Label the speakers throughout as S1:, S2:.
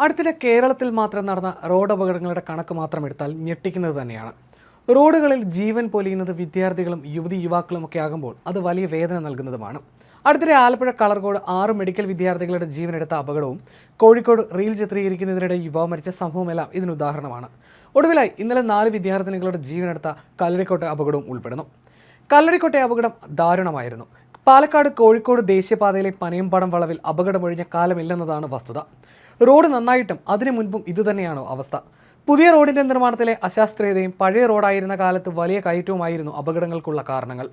S1: അടുത്തിടെ കേരളത്തിൽ മാത്രം നടന്ന റോഡ് അപകടങ്ങളുടെ കണക്ക് മാത്രം എടുത്താൽ ഞെട്ടിക്കുന്നത് തന്നെയാണ്. റോഡുകളിൽ ജീവൻ പൊലിയുന്നത് വിദ്യാർത്ഥികളും യുവതി യുവാക്കളും ഒക്കെ ആകുമ്പോൾ അത് വലിയ വേദന നൽകുന്നതുമാണ്. അടുത്തിടെ ആലപ്പുഴ കളർകോട് ആറ് മെഡിക്കൽ വിദ്യാർത്ഥികളുടെ ജീവനെടുത്ത അപകടവും കോഴിക്കോട് റീൽ ചിത്രീകരിക്കുന്നതിനിടെ യുവാവ് മരിച്ച സംഭവമെല്ലാം ഇതിന് ഉദാഹരണമാണ്. ഒടുവിലായി ഇന്നലെ നാല് വിദ്യാർത്ഥിനികളുടെ ജീവനെടുത്ത കല്ലടിക്കോട്ടെ അപകടവും ഉൾപ്പെടുന്നു. കല്ലടിക്കോട്ടെ അപകടം ദാരുണമായിരുന്നു. പാലക്കാട് കോഴിക്കോട് ദേശീയപാതയിലെ പനയമ്പടം വളവിൽ അപകടമൊഴിഞ്ഞ കാലമില്ലെന്നതാണ് വസ്തുത. റോഡ് നന്നായിട്ടും അതിനു മുൻപും ഇതുതന്നെയാണോ അവസ്ഥ. പുതിയ റോഡിന്റെ നിർമ്മാണത്തിലെ അശാസ്ത്രീയതയും പഴയ റോഡായിരുന്ന കാലത്ത് വലിയ കയറ്റവുമായിരുന്നു അപകടങ്ങൾക്കുള്ള കാരണങ്ങൾ.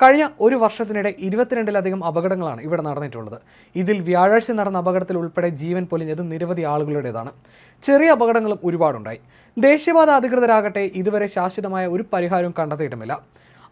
S1: കഴിഞ്ഞ ഒരു വർഷത്തിനിടെ ഇരുപത്തിരണ്ടിലധികം അപകടങ്ങളാണ് ഇവിടെ നടന്നിട്ടുള്ളത്. ഇതിൽ വ്യാഴാഴ്ച നടന്ന അപകടത്തിൽ ഉൾപ്പെടെ ജീവൻ പൊലിഞ്ഞത് നിരവധി ആളുകളുടേതാണ്. ചെറിയ അപകടങ്ങളും ഒരുപാടുണ്ടായി. ദേശീയപാത അധികൃതരാകട്ടെ ഇതുവരെ ശാശ്വതമായ ഒരു പരിഹാരവും കണ്ടെത്തിയിട്ടുമില്ല.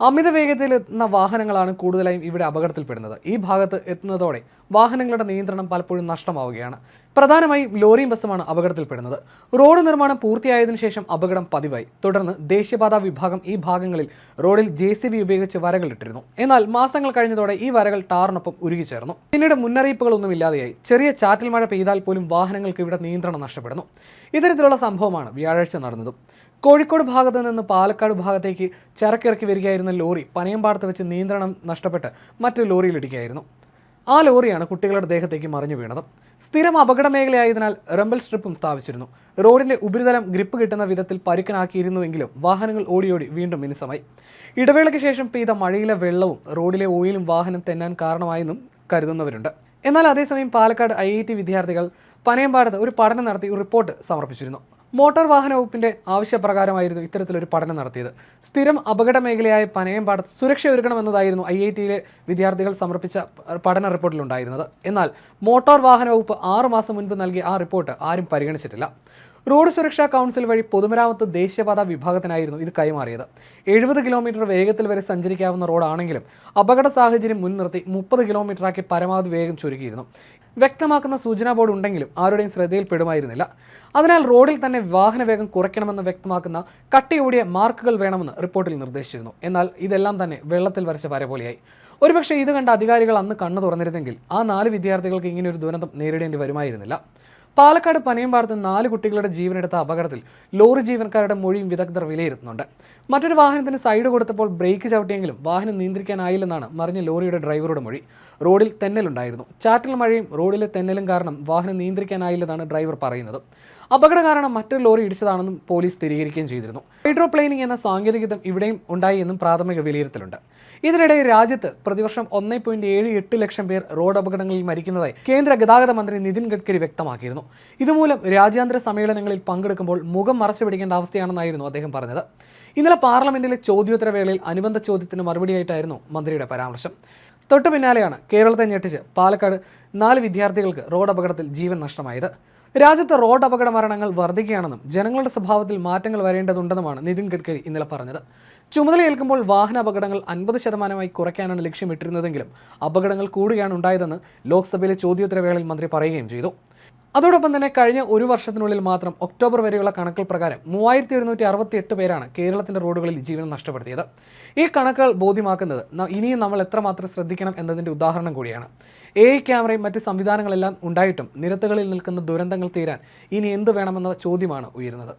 S1: അമിത വേഗതയിൽ എത്തുന്ന വാഹനങ്ങളാണ് കൂടുതലായും ഇവിടെ അപകടത്തിൽപ്പെടുന്നത്. ഈ ഭാഗത്ത് എത്തുന്നതോടെ വാഹനങ്ങളുടെ നിയന്ത്രണം പലപ്പോഴും നഷ്ടമാവുകയാണ്. പ്രധാനമായും ലോറിയും ബസ്സുമാണ് അപകടത്തിൽപ്പെടുന്നത്. റോഡ് നിർമ്മാണം പൂർത്തിയായതിനു ശേഷം അപകടം പതിവായി. തുടർന്ന് ദേശീയപാതാ വിഭാഗം ഈ ഭാഗങ്ങളിൽ റോഡിൽ ജെ സി ബി ഉപയോഗിച്ച് വരകൾ ഇട്ടിരുന്നു. എന്നാൽ മാസങ്ങൾ കഴിഞ്ഞതോടെ ഈ വരകൾ ടാറിനൊപ്പം ഉരുകിച്ചേർന്നു. പിന്നീട് മുന്നറിയിപ്പുകളൊന്നും ഇല്ലാതെയായി. ചെറിയ ചാറ്റൽ മഴ പെയ്താൽ പോലും വാഹനങ്ങൾക്ക് ഇവിടെ നിയന്ത്രണം നഷ്ടപ്പെടുന്നു. ഇത്തരത്തിലുള്ള സംഭവമാണ് വ്യാഴാഴ്ച നടന്നതും. കോഴിക്കോട് ഭാഗത്ത് നിന്ന് പാലക്കാട് ഭാഗത്തേക്ക് ചരക്കിറക്കി വരികയായിരുന്ന ലോറി പനയമ്പാടത്ത് വെച്ച് നിയന്ത്രണം നഷ്ടപ്പെട്ട് മറ്റൊരു ലോറിയിലിടിക്കുകയായിരുന്നു. ആ ലോറിയാണ് കുട്ടികളുടെ ദേഹത്തേക്ക് മറിഞ്ഞു വീണത്. സ്ഥിരം അപകട മേഖലയായതിനാൽ റംബൽ സ്ട്രിപ്പും സ്ഥാപിച്ചിരുന്നു. റോഡിന്റെ ഉപരിതലം ഗ്രിപ്പ് കിട്ടുന്ന വിധത്തിൽ പരുക്കനാക്കിയിരുന്നുവെങ്കിലും വാഹനങ്ങൾ ഓടിയോടി വീണ്ടും മിനുസമായി ഇടവേളയ്ക്ക് ശേഷം പെയ്ത മഴയിലെ വെള്ളവും റോഡിലെ ഓയിലും വാഹനം തെന്നാൻ കാരണമായെന്നും കരുതുന്നവരുണ്ട്. എന്നാൽ അതേസമയം പാലക്കാട് ഐ വിദ്യാർത്ഥികൾ പനയമ്പാടത്ത് ഒരു പഠനം നടത്തി റിപ്പോർട്ട് സമർപ്പിച്ചിരുന്നു. മോട്ടോർ വാഹന വകുപ്പിന്റെ ആവശ്യപ്രകാരമായിരുന്നു ഇത്തരത്തിലൊരു പഠനം നടത്തിയത്. സ്ഥിരം അപകട മേഖലയായ പനയമ്പാടത്ത് സുരക്ഷ ഒരുക്കണമെന്നതായിരുന്നു ഐ ഐ ടിയിലെ വിദ്യാർത്ഥികൾ സമർപ്പിച്ച പഠന റിപ്പോർട്ടിലുണ്ടായിരുന്നത്. എന്നാൽ മോട്ടോർ വാഹന വകുപ്പ് ആറുമാസം മുൻപ് നൽകിയ ആ റിപ്പോർട്ട് ആരും പരിഗണിച്ചിട്ടില്ല. റോഡ് സുരക്ഷാ കൗൺസിൽ വഴി പൊതുമരാമത്ത് ദേശീയപാതാ വിഭാഗത്തിനായിരുന്നു ഇത് കൈമാറിയത്. എഴുപത് കിലോമീറ്റർ വേഗത്തിൽ വരെ സഞ്ചരിക്കാവുന്ന റോഡാണെങ്കിലും അപകട സാഹചര്യം മുൻനിർത്തി മുപ്പത് കിലോമീറ്ററാക്കി പരമാവധി വേഗം ചുരുക്കിയിരുന്നു. വ്യക്തമാക്കുന്ന സൂചനാ ബോർഡ് ഉണ്ടെങ്കിലും ആരുടെയും ശ്രദ്ധയിൽപ്പെടുമായിരുന്നില്ല. അതിനാൽ റോഡിൽ തന്നെ വാഹന വേഗം കുറയ്ക്കണമെന്ന് വ്യക്തമാക്കുന്ന കട്ടിയോടിയ മാർക്കുകൾ വേണമെന്ന് റിപ്പോർട്ടിൽ നിർദ്ദേശിച്ചിരുന്നു. എന്നാൽ ഇതെല്ലാം തന്നെ വെള്ളത്തിൽ വരച്ച വര പോലെയായി. ഒരുപക്ഷെ ഇത് കണ്ട അധികാരികൾ അന്ന് കണ്ണു തുറന്നിരുന്നെങ്കിൽ ആ നാല് വിദ്യാർത്ഥികൾക്ക് ഇങ്ങനെ ഒരു ദുരന്തം നേരിടേണ്ടി വരുമായിരുന്നില്ല. പാലക്കാട് പനയമ്പാടത്ത് നാല് കുട്ടികളുടെ ജീവനെടുത്ത അപകടത്തിൽ ലോറി ജീവനക്കാരുടെ മൊഴിയും വിദഗ്ധർ വിലയിരുത്തുന്നുണ്ട്. മറ്റൊരു വാഹനത്തിന് സൈഡ് കൊടുത്തപ്പോൾ ബ്രേക്ക് ചവിട്ടിയെങ്കിലും വാഹനം നിയന്ത്രിക്കാനായില്ലെന്നാണ് മറിഞ്ഞ ലോറിയുടെ ഡ്രൈവറുടെ മൊഴി. റോഡിൽ തെന്നലുണ്ടായിരുന്നു. ചാറ്റൽ മഴയും റോഡിലെ തെന്നലും കാരണം വാഹനം നിയന്ത്രിക്കാനായില്ലെന്നാണ് ഡ്രൈവർ പറയുന്നത്. അപകട കാരണം മറ്റൊരു ലോറി ഇടിച്ചതാണെന്നും പോലീസ് സ്ഥിരീകരിക്കുകയും ചെയ്തിരുന്നു. ഹൈഡ്രോപ്ലെയിനിങ് എന്ന സാങ്കേതികതം ഇവിടെയും ഉണ്ടായി എന്നും പ്രാഥമിക വിലയിരുത്തലുണ്ട്. ഇതിനിടെ രാജ്യത്ത് പ്രതിവർഷം ഒന്നേ പോയിന്റ് ഏഴ് എട്ട് ലക്ഷം പേർ റോഡ് അപകടങ്ങളിൽ മരിക്കുന്നതായി കേന്ദ്ര ഗതാഗത മന്ത്രി നിതിൻ ഗഡ്കരി വ്യക്തമാക്കിയിരുന്നു. ഇതുമൂലം രാജ്യാന്തര സമ്മേളനങ്ങളിൽ പങ്കെടുക്കുമ്പോൾ മുഖം മറച്ചു പിടിക്കേണ്ട അവസ്ഥയാണെന്നായിരുന്നു അദ്ദേഹം പറഞ്ഞത്. ഇന്നലെ പാർലമെന്റിലെ ചോദ്യോത്തര വേളയിൽ അനുബന്ധ ചോദ്യത്തിന് മറുപടിയായിട്ടായിരുന്നു മന്ത്രിയുടെ പരാമർശം. തൊട്ടു പിന്നാലെയാണ് കേരളത്തെ ഞെട്ടിച്ച് പാലക്കാട് നാല് വിദ്യാർത്ഥികൾക്ക് റോഡ് അപകടത്തിൽ ജീവൻ നഷ്ടമായത്. രാജ്യത്ത് റോഡ് അപകട മരണങ്ങൾ വർദ്ധിക്കുകയാണെന്നും ജനങ്ങളുടെ സ്വഭാവത്തിൽ മാറ്റങ്ങൾ വരേണ്ടതുണ്ടെന്നുമാണ് നിതിൻ ഗഡ്കരി ഇന്നലെ പറഞ്ഞത്. ചുമതലയേൽക്കുമ്പോൾ വാഹന അപകടങ്ങൾ അൻപത് ശതമാനമായി കുറയ്ക്കാനാണ് ലക്ഷ്യമിട്ടിരുന്നതെങ്കിലും അപകടങ്ങൾ കൂടുകയാണ് ഉണ്ടായതെന്ന് ലോക്സഭയിലെ ചോദ്യോത്തരവേളയിൽ മന്ത്രി പറയുകയും ചെയ്തു. അതോടൊപ്പം തന്നെ കഴിഞ്ഞ ഒരു വർഷത്തിനുള്ളിൽ മാത്രം ഒക്ടോബർ വരെയുള്ള കണക്കുകൾ പ്രകാരം മൂവായിരത്തി എഴുന്നൂറ്റി അറുപത്തി എട്ട് പേരാണ് കേരളത്തിന്റെ റോഡുകളിൽ ജീവൻ നഷ്ടപ്പെടുത്തിയത്. ഈ കണക്കുകൾ ബോധ്യമാക്കുന്നത് ഇനിയും നമ്മൾ എത്രമാത്രം ശ്രദ്ധിക്കണം എന്നതിന്റെ ഉദാഹരണം കൂടിയാണ്. എ ഐ ക്യാമറയും മറ്റ് സംവിധാനങ്ങളെല്ലാം ഉണ്ടായിട്ടും നിരത്തുകളിൽ നിൽക്കുന്ന ദുരന്തങ്ങൾ തീരാൻ ഇനി എന്ത് വേണമെന്ന ചോദ്യമാണ് ഉയരുന്നത്.